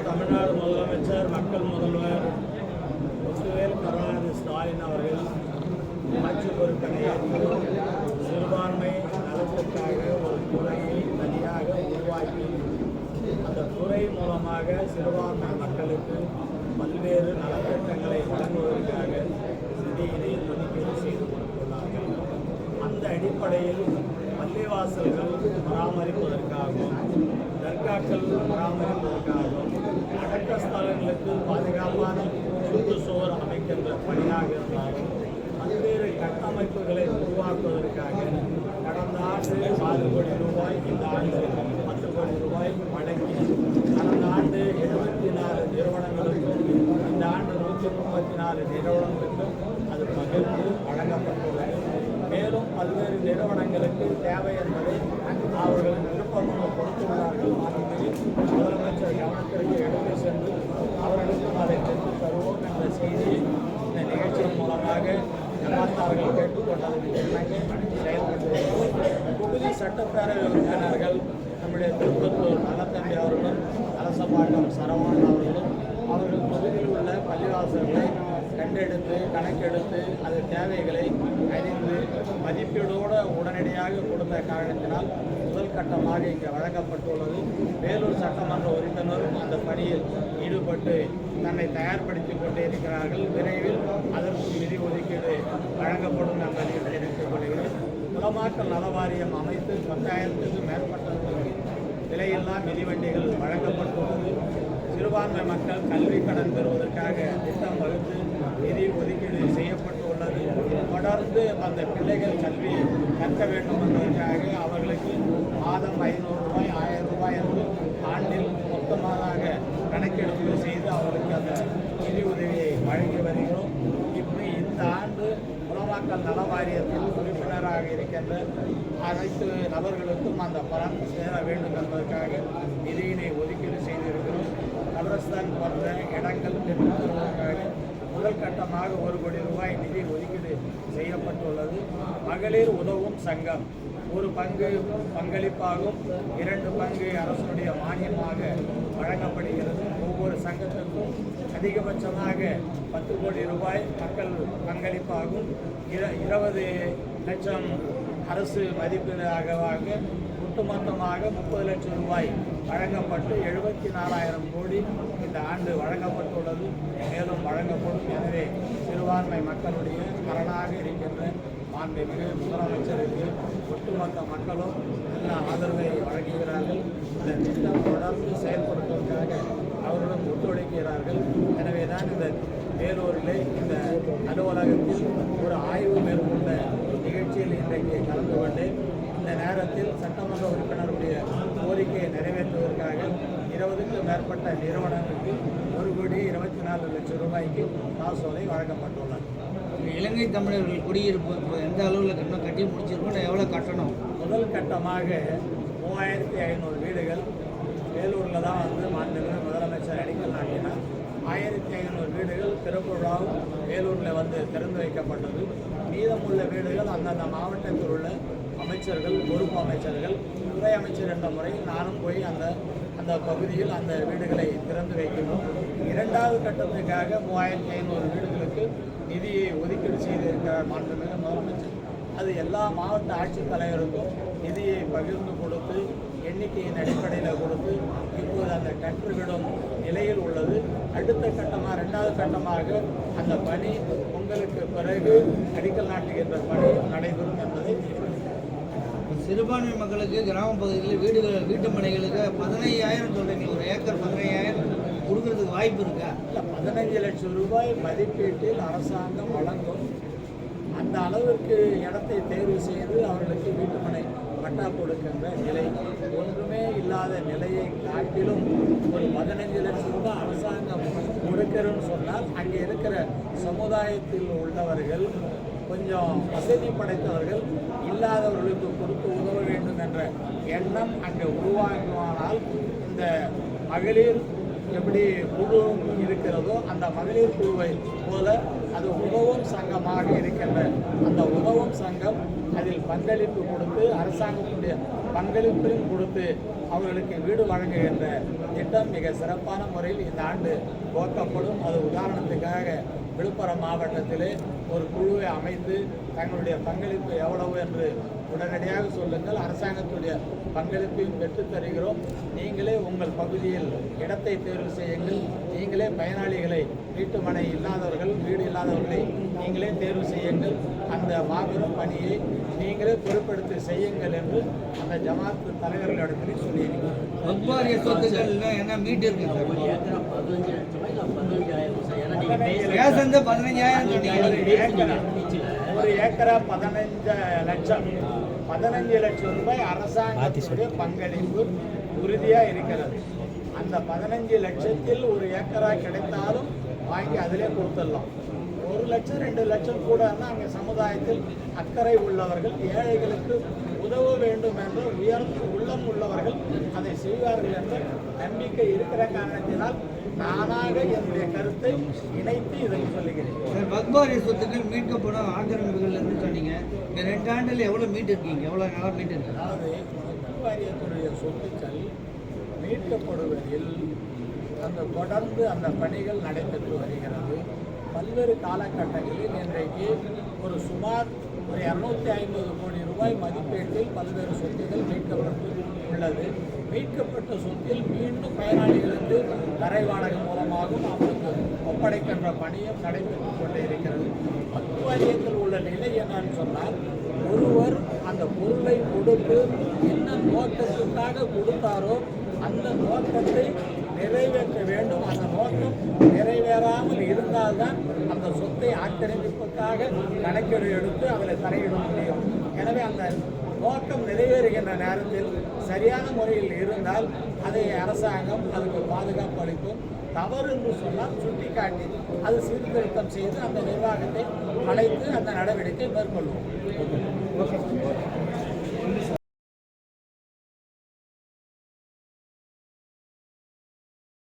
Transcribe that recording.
தமிழ்நாடு முதலமைச்சர் மக்கள் முதல்வர் முத்துவேல் கருணாநிதி ஸ்டாலின் அவர்கள் ஆட்சி பொறுப்பினை சிறுபான்மை நலத்திற்காக ஒரு துறையை தனியாக உருவாக்கி அந்த துறை மூலமாக சிறுபான்மை மக்களுக்கு பல்வேறு நலத்திட்டங்களை வழங்குவதற்காக நிதியினை ஒதுக்கீடு செய்து கொடுத்துள்ளார்கள் அந்த அடிப்படையில் பள்ளிவாசல்கள் பராமரிப்பதற்காகவும் தர்காக்கள் பராமரிப்பதற்காகவும் அடக்க ஸ்தலங்களுக்கு பாதுகாப்பான சுற்றுச்சுவர் அமைக்கின்ற பணியாக இருந்தாலும் பல்வேறு கட்டமைப்புகளை உருவாக்குவதற்காக கடந்த ஆண்டு ஆறு கோடி ரூபாய் இந்த ஆண்டு பத்து கோடி ரூபாய் வழங்கி கடந்த ஆண்டு எழுபத்தி நாலு நிறுவனங்களுக்கும் இந்த ஆண்டு நூற்றி முப்பத்தி நாலு நிறுவனங்களுக்கும் அது பகிர்ந்து நிறுவனங்களுக்கு தேவை என்பதை அவர்கள் விருப்பமாக கொடுத்துள்ளார்கள். மாண்புமிகு முதலமைச்சர் கவனத்திற்கு எடுத்து சென்று அவர்களுக்கும் அதை பெற்றுத் தருவோம் என்ற செய்தியை இந்த நிகழ்ச்சியின் மூலமாக எம்மாத்தார்கள் கேட்டுக்கொண்டதன் இணங்க செயல்பட்டு தொகுதி சட்டப்பேரவை உறுப்பினர்கள் நம்முடைய திருப்பத்தூர் நல்லத்தம்பி அவர்களும் அரசபாட்டம் சரவணன் அவர்களும் அவர்கள் பகுதியில் உள்ள பள்ளிவாசல்களை கண்டெடுத்து கணக்கெடுத்து அது தேவைகளை அறிந்து மதிப்பீடோடு உடனடியாக கொடுத்த காரணத்தினால் முதல் கட்டமாக இங்கே வழங்கப்பட்டுள்ளது. வேலூர் சட்டமன்ற உறுப்பினரும் அந்த பணியில் ஈடுபட்டு தன்னை தயார்படுத்திக் கொண்டே இருக்கிறார்கள் விரைவில் அதற்கு நிதி ஒதுக்கீடு வழங்கப்படும் என்பதை தெரிவித்துக் கொள்கிறேன். குளமாக்கல் நலவாரியம் அமைத்து பத்தாயிரத்துக்கும் மேற்பட்டவர்களுக்கு விலையில்லா மிதிவண்டிகள் வழங்கப்பட்டுள்ளது. சிறுபான்மை மக்கள் கல்வி கடன் பெறுவதற்காக திட்டம் வகுத்து நிதி ஒதுக்கீடு செய்யப்பட்டுள்ளது. தொடர்ந்து அந்த பிள்ளைகள் கல்வி கற்க வேண்டும் என்பதற்காக அவர்களுக்கு மாதம் ஐநூறு ரூபாய் ஆயிரம் ரூபாய் என்று ஆண்டில் மொத்தமாக கணக்கெடுப்பு செய்து அவர்களுக்கு அந்த நிதி உதவியை வழங்கி வருகிறோம். இப்படி இந்த ஆண்டு உணவாக்கல் நல வாரியத்தில் உறுப்பினராக இருக்கின்ற அனைத்து நபர்களுக்கும் அந்த பலன் சேர வேண்டும் என்பதற்காக நிதியினை ஒதுக்கீடு செய்திருக்கிறோம். கபரஸ்தான் போன்ற இடங்கள் பெற்றுத் முதல் கட்டமாக ஒரு கோடி ரூபாய் நிதி ஒதுக்கீடு செய்யப்பட்டுள்ளது. மகளிர் உதவும் சங்கம். ஒரு பங்கு பங்களிப்பாகும் இரண்டு பங்கு அரசுடைய மானியமாக வழங்கப்படுகிறது. ஒவ்வொரு சங்கத்திற்கும் அதிகபட்சமாக பத்து கோடி ரூபாய் மக்கள் பங்களிப்பாகும் இர- இருபது லட்சம் அரசு மதிப்பீடாக ஒட்டுமொத்தமாக முப்பது லட்சம் ரூபாய் வழங்கப்பட்டு எழுபத்தி நாலாயிரம் கோடி இந்த ஆண்டு வழங்கப்பட்டுள்ளது. மேலும் வழங்கப்படும் எனவே சிறுபான்மை மக்களுடைய கரணாக இருக்கின்ற மாண்புமிகு முதலமைச்சருக்கு ஒட்டுமொத்த மக்களும் நல்ல ஆதரவை வழங்குகிறார்கள். இந்த திட்டம் தொடர்ந்து செயல்படுத்துவதற்காக அவர்களும் ஒத்துழைக்கிறார்கள். எனவே தான் இந்த வேலூரிலே இந்த அலுவலகத்தில் நேரத்தில் சட்டமன்ற உறுப்பினருடைய கோரிக்கையை நிறைவேற்றுவதற்காக இருபதுக்கும் மேற்பட்ட நிறுவனங்களுக்கு ஒரு கோடி இருபத்தி நாலு லட்சம் ரூபாய்க்கு காசோலை வழங்கப்பட்டுள்ளது. இலங்கை தமிழர்கள் குடியிருப்பு எந்த அளவில் கட்டணும் கட்டி முடிச்சிருக்கோம் எவ்வளோ கட்டணும்? முதல் கட்டமாக மூவாயிரத்தி ஐநூறு வீடுகள் வேலூரில் தான் வந்து மாண்புமிகு முதலமைச்சர் அடிக்கல் நாட்டினார். ஆயிரத்தி ஐநூறு வீடுகள் திறப்பு விழாவும் வேலூரில் வந்து திறந்து வைக்கப்பட்டது. மீதமுள்ள வீடுகள் அந்தந்த மாவட்டத்தில் உள்ள அமைச்சர்கள் பொறுப்பு அமைச்சர்கள் துறை அமைச்சர் என்ற முறையில் நானும் போய் அந்த அந்த பகுதியில் அந்த வீடுகளை திறந்து வைக்கணும். இரண்டாவது கட்டத்துக்காக மூவாயிரத்தி ஐநூறு வீடுகளுக்கு நிதியை ஒதுக்கீடு செய்திருக்கிறார் மாண்புமிகு முதலமைச்சர். அது எல்லா மாவட்ட ஆட்சித்தலைவருக்கும் நிதியை பகிர்ந்து கொடுத்து எண்ணிக்கையின் அடிப்படையில் கொடுத்து இப்போது அந்த கற்றுவிடும் நிலையில் உள்ளது. அடுத்த கட்டமாக ரெண்டாவது கட்டமாக அந்த பணி பொங்கலுக்கு பிறகு அடிக்கல் நாட்டுகின்ற பணி நடைபெறும் என்பதை சிறுபான்மை மக்களுக்கு கிராம பகுதிகளில் வீடுகள் வீட்டு மனைகளுக்கு பதினையாயிரம் சொல்கிறீங்க ஒரு ஏக்கர் பதினையாயிரம் கொடுக்கறதுக்கு வாய்ப்பு இருக்கா? இல்லை பதினஞ்சு லட்சம் ரூபாய் மதிப்பீட்டில் அரசாங்கம் வழங்கும். அந்த அளவிற்கு இடத்தை தேர்வு செய்து அவர்களுக்கு வீட்டுமனை பட்டா கொடுக்கின்ற நிலை. ஒன்றுமே இல்லாத நிலையை காட்டிலும் ஒரு பதினஞ்சு லட்சம் ரூபாய் அரசாங்கம் கொடுக்கிறோன்னு சொன்னால் அங்கே இருக்கிற சமுதாயத்தில் உள்ளவர்கள் கொஞ்சம் வசதி படைத்தவர்கள் இல்லாதவர்களுக்கு கொடுத்து உதவ வேண்டும் என்ற எண்ணம் அங்கே உருவாகுமானால் இந்த மகளிர் எப்படி குழு இருக்கிறதோ அந்த மகளிர் குழுவை போல அது உதவும் சங்கமாக இருக்கின்ற அந்த அரசாங்கம் அதில் பங்களிப்பு கொடுத்து அரசாங்கத்துடைய பங்களிப்பையும் கொடுத்து அவர்களுக்கு வீடு வழங்குகின்ற திட்டம் மிக சிறப்பான முறையில் இந்த ஆண்டு போக்கப்படும் அது உதாரணத்துக்காக விழுப்புரம் மாவட்டத்திலே ஒரு குழுவை அமைத்து தங்களுடைய பங்களிப்பு எவ்வளவு என்று உடனடியாக சொல்லுங்கள். அரசாங்கத்துடைய பங்களிப்பையும் பெற்றுத் தருகிறோம் நீங்களே உங்கள் பகுதியில் இடத்தை தேர்வு செய்யுங்கள். நீங்களே பயனாளிகளை வீட்டு மனை இல்லாதவர்கள் வீடு இல்லாதவர்களை நீங்களே தேர்வு செய்யுங்கள். அந்த மாபெரும் பணியை நீங்களே பொறுப்பெடுத்து செய்யுங்கள் என்று அந்த ஜமாத் தலைவர்களிடத்தில் சொல்லியிருக்கிறோம் வக்பாரிய சொத்துக்கள் என்ன மீட்டு இருக்கு சார். பதினஞ்சாயிரம் சொன்னீங்க? ஒரு ஏக்கரா பதினஞ்சு லட்சம். பதினஞ்சு லட்சம் ரூபாய் அரசாங்கத்துடைய பங்களிப்பு உறுதியாக இருக்கிறது. அந்த பதினஞ்சு லட்சத்தில் ஒரு ஏக்கரா கிடைத்தாலும் வாங்கி அதிலே கொடுத்துடலாம். ஒரு லட்சம் ரெண்டு லட்சம் கூட அங்கே சமுதாயத்தில் அக்கறை உள்ளவர்கள் ஏழைகளுக்கு உதவ வேண்டும் என்று உயர்ந்த உள்ளம் உள்ளவர்கள் அதை செய்வார்கள் என்ற நம்பிக்கை இருக்கிற காரணத்தினால் நானாக என்னுடைய கருத்தை இணைத்து இதை சொல்லுகிறேன். வக்பாரிய சொத்துக்கள் மீட்கப்படும் ஆக்கிரமிப்புகள் இருந்து சொன்னீங்க. இந்த ரெண்டு ஆண்டுல எவ்வளவு மீட்டு இருக்கீங்க எவ்வளவு நாளா மீட்டு இருக்கு அதாவது வக்ஃப் வாரியத்துடைய சொத்துக்கள் மீட்கப்படுவதில் அந்த தொடர்ந்து அந்த பணிகள் நடைபெற்று வருகிறது. பல்வேறு காலகட்டங்களில் இன்றைக்கு ஒரு சுமார் ஒரு இரநூத்தி ஐம்பது கோடி ரூபாய் மதிப்பீட்டில் பல்வேறு சொத்துகள் மீட்கப்பட்டு உள்ளது மீட்கப்பட்ட சொத்தில் மீண்டும் பயனாளிகளுக்கு தரை வாடகை மூலமாகவும் அவருக்கு ஒப்படைக்கின்ற பணியும் நடைபெற்றுக் கொண்டே இருக்கிறது வக்ஃப் உள்ள நிலை என்னன்னு சொன்னால் ஒருவர் அந்த பொருளை கொடுத்து என்ன நோக்கத்துக்காக கொடுத்தாரோ அந்த நோக்கத்தை நிறைவேற்ற வேண்டும். அந்த நோக்கம் நிறைவேறாமல் இருந்தால்தான் அந்த சொத்தை ஆக்கிரமிப்புக்காக கணக்கெடு எடுத்து அதில் தலையிட முடியும். எனவே அந்த நோக்கம் நிறைவேறுகின்ற நேரத்தில் சரியான முறையில் இருந்தால் அதை அரசாங்கம் அதுக்கு பாதுகாப்பு அளிக்கும். தவறு என்று சொன்னால் சுட்டிக்காட்டி அது சீர்திருத்தம் செய்து அந்த நிர்வாகத்தை அழைத்து அந்த நடவடிக்கை மேற்கொள்வோம்.